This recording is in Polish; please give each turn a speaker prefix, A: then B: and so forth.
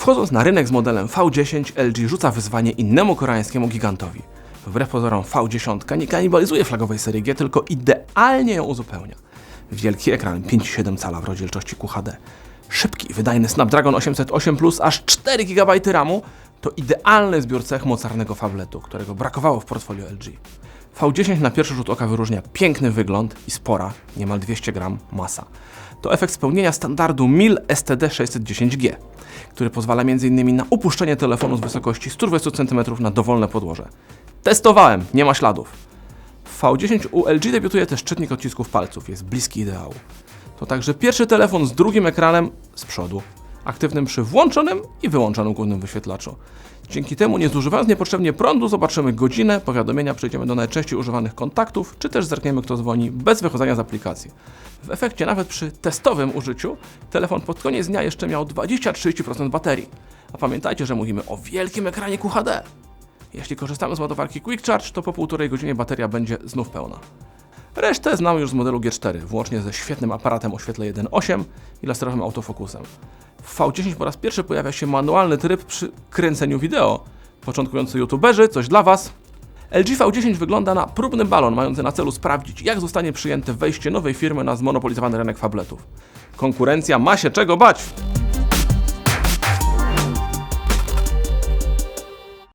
A: Wchodząc na rynek z modelem V10, LG rzuca wyzwanie innemu koreańskiemu gigantowi. Wbrew pozorom V10 nie kanibalizuje flagowej serii G, tylko idealnie ją uzupełnia. Wielki ekran 5,7 cala w rozdzielczości QHD. Szybki, wydajny Snapdragon 808 Plus, aż 4 GB RAMu to idealny zbiór cech mocarnego fabletu, którego brakowało w portfolio LG. V10 na pierwszy rzut oka wyróżnia piękny wygląd i spora, niemal 200 gram, masa. To efekt spełnienia standardu MIL STD 610G, który pozwala m.in. na upuszczenie telefonu z wysokości 120 cm na dowolne podłoże. Testowałem, nie ma śladów. W V10 u LG debiutuje też czytnik odcisków palców, jest bliski ideału. To także pierwszy telefon z drugim ekranem z przodu, aktywnym przy włączonym i wyłączonym głównym wyświetlaczu. Dzięki temu, nie zużywając niepotrzebnie prądu, zobaczymy godzinę, powiadomienia, przejdziemy do najczęściej używanych kontaktów, czy też zerkniemy, kto dzwoni, bez wychodzenia z aplikacji. W efekcie, nawet przy testowym użyciu, telefon pod koniec dnia jeszcze miał 20-30% baterii. A pamiętajcie, że mówimy o wielkim ekranie QHD. Jeśli korzystamy z ładowarki Quick Charge, to po półtorej godzinie bateria będzie znów pełna. Resztę znam już z modelu G4, włącznie ze świetnym aparatem o świetle 1.8 i laserowym autofokusem. W V10 po raz pierwszy pojawia się manualny tryb przy kręceniu wideo. Początkujący youtuberzy, coś dla Was. LG V10 wygląda na próbny balon mający na celu sprawdzić, jak zostanie przyjęte wejście nowej firmy na zmonopolizowany rynek fabletów. Konkurencja ma się czego bać!